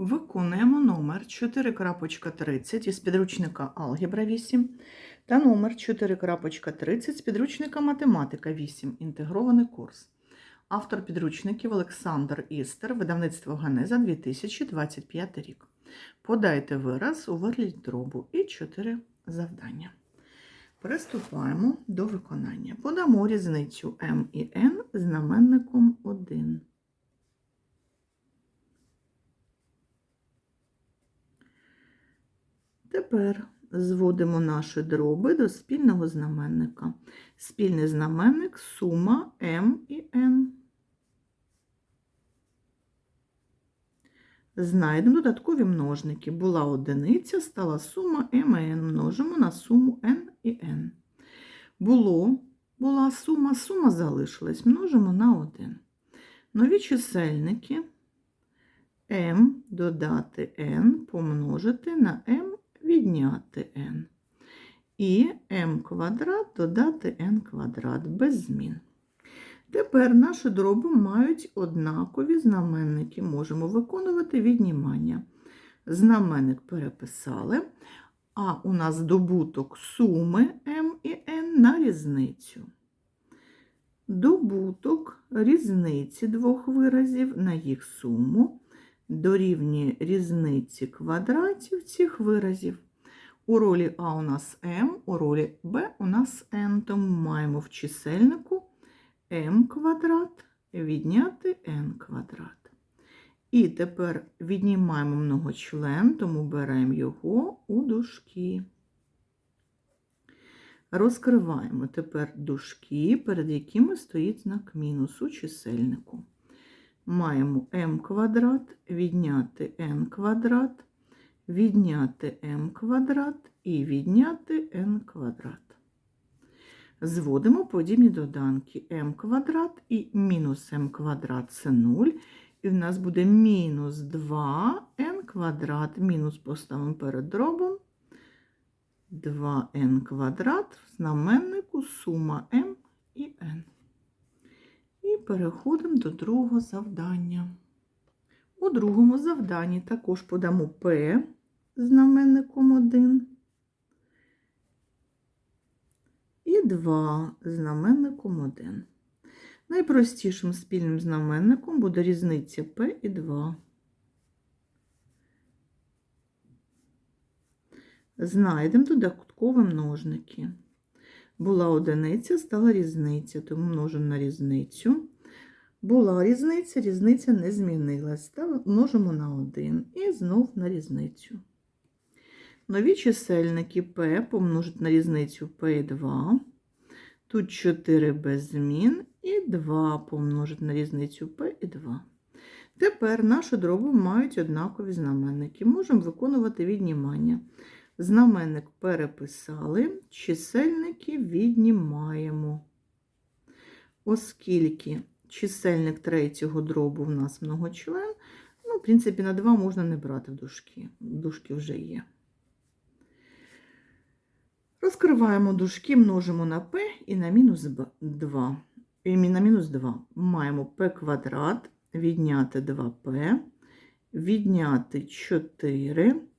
Виконуємо номер 4.30 із підручника Алгебра 8 та номер 4.30 з підручника Математика 8. Інтегрований курс. Автор підручників Олександр Істер, видавництво Ганеза 2025 рік. Подайте вираз у вигляді дробу і 4 завдання. Приступаємо до виконання. Подамо різницю m і n знаменником 1. Тепер зводимо наші дроби до спільного знаменника. Спільний знаменник сума m і n. Знайдемо додаткові множники. Була одиниця, стала сума m і n. Множимо на суму n і n. Було, була сума, сума залишилась. Множимо на 1. Нові чисельники m додати n помножити на m відняти n. І m квадрат додати n квадрат без змін. Тепер наші дроби мають однакові знаменники. Можемо виконувати віднімання. Знаменник переписали, а у нас добуток суми m і n на різницю. Добуток різниці двох виразів на їх суму дорівнює різниці квадратів цих виразів. У ролі А у нас m, у ролі Б у нас n, тому маємо в чисельнику m квадрат відняти n квадрат. І тепер віднімаємо многочлен, тому беремо його у дужки. Розкриваємо тепер дужки, перед якими стоїть знак мінус у чисельнику маємо m квадрат, відняти n квадрат, відняти m квадрат і відняти n квадрат. Зводимо подібні доданки m квадрат і мінус m квадрат це 0. І в нас буде мінус 2n квадрат, мінус поставимо перед дробом. 2n квадрат в знаменнику сума m і n. І переходимо до другого завдання. У другому завданні також подамо P знаменником 1 і 2 знаменником 1. Найпростішим спільним знаменником буде різниця P і 2. Знайдемо додаткові множники. Була одиниця, стала різниця, тому множимо на різницю. Була різниця, різниця не змінилась. Множимо на 1 і знов на різницю. Нові чисельники P помножити на різницю P2. Тут 4 без змін і 2 помножити на різницю P і 2. Тепер наші дроби мають однакові знаменники. Можемо виконувати віднімання. Знаменник переписали, чисельники віднімаємо. Оскільки чисельник третього дробу в нас многочлен, ну, в принципі, на 2 можна не брати в дужки. Дужки вже є. Розкриваємо дужки, множимо на p і на мінус 2. І на мінус 2 маємо p квадрат, відняти 2p, відняти 4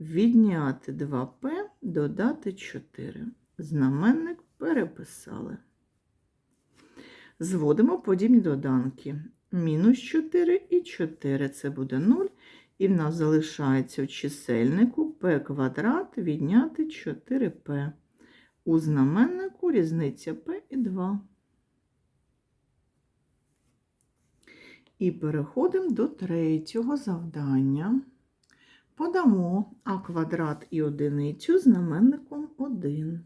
відняти 2p, додати 4. Знаменник переписали. Зводимо подібні доданки. Мінус 4 і 4 це буде 0. І в нас залишається в чисельнику p квадрат відняти 4p. У знаменнику різниця p і 2. І переходимо до третього завдання. Подамо а квадрат і одиницю знаменником 1.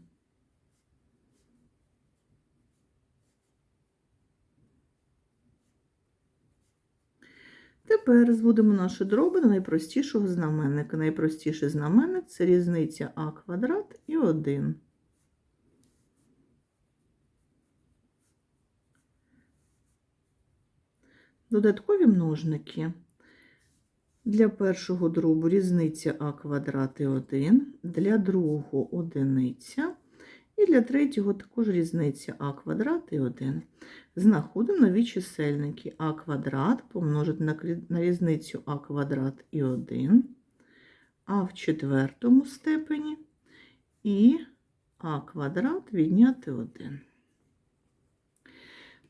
Тепер зводимо наші дроби до найпростішого знаменника. Найпростіший знаменник це різниця а квадрат і 1. Додаткові множники. Для першого дробу різниця а квадрат і 1, для другого одиниця. І для третього також різниця а квадрат і 1. Знаходимо нові чисельники а квадрат помножити на різницю а квадрат і 1, а в четвертому степені і а квадрат відняти 1.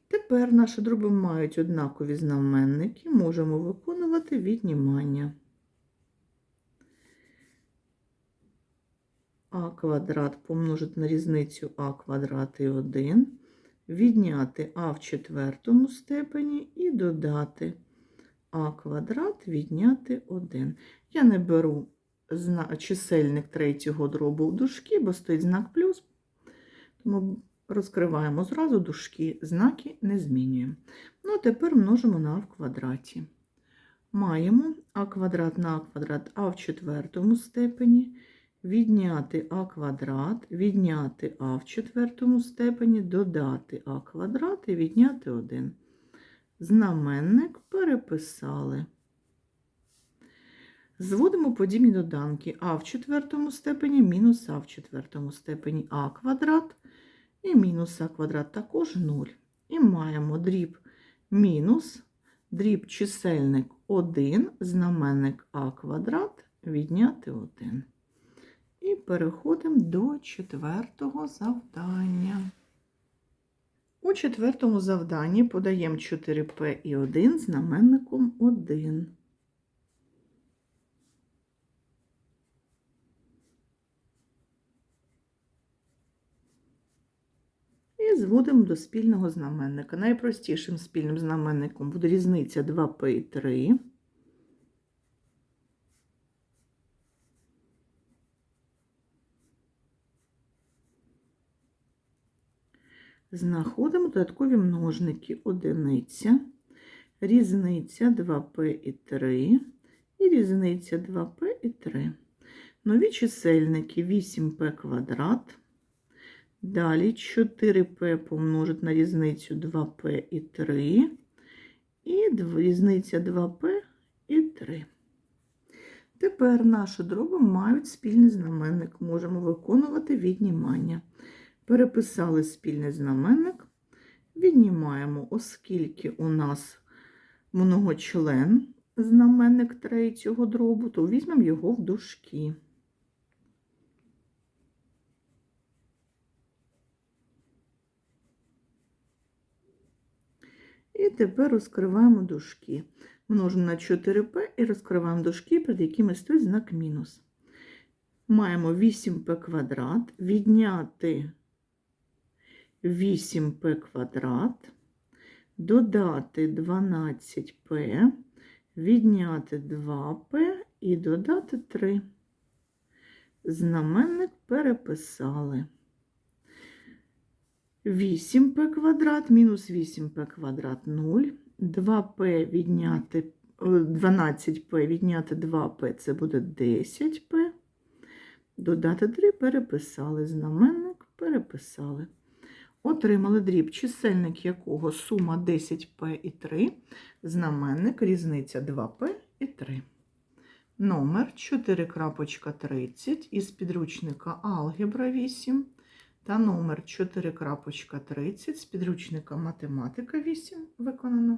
Тепер наші дроби мають однакові знаменники, можемо виконувати віднімання. а квадрат помножити на різницю а квадрат і 1, відняти а в четвертому степені і додати а квадрат відняти 1. Я не беру чисельник третього дробу в дужки, бо стоїть знак плюс, тому розкриваємо зразу дужки, знаки не змінюємо. Ну, а тепер множимо на а в квадраті. Маємо а квадрат на а квадрат а в четвертому степені, відняти а квадрат, відняти а в четвертому степені, додати а квадрат і відняти 1. Знаменник переписали. Зводимо подібні доданки а в четвертому степені мінус а в четвертому степені а квадрат і мінус а квадрат також 0. І маємо дріб мінус дріб чисельник 1, знаменник а квадрат відняти 1. І переходимо до четвертого завдання. У четвертому завданні подаємо 4П і 1 знаменником 1. І зводимо до спільного знаменника. Найпростішим спільним знаменником буде різниця 2П і 3. Знаходимо додаткові множники одиниця, різниця 2П і 3, і різниця 2П і 3. Нові чисельники 8П квадрат. Далі 4П помножить на різницю 2П і 3. І різниця 2П і 3. Тепер наші дроби мають спільний знаменник. Можемо виконувати віднімання. Переписали спільний знаменник, віднімаємо, оскільки у нас многочлен знаменник третього дробу, то візьмемо його в дужки. І тепер розкриваємо дужки. Множимо на 4p і розкриваємо дужки, перед якими стоїть знак мінус. Маємо 8p квадрат, відняти 8p квадрат, додати 12p, відняти 2p і додати 3. Знаменник переписали. 8p квадрат мінус 8p квадрат 0. 2p відняти е, 12p відняти 2p це буде 10p. Додати 3 переписали. Знаменник переписали. Отримали дріб, чисельник якого сума 10p і 3, знаменник різниця 2p і 3. Номер 4.30 із підручника Алгебра 8 та номер 4.30 з підручника Математика 8 виконано.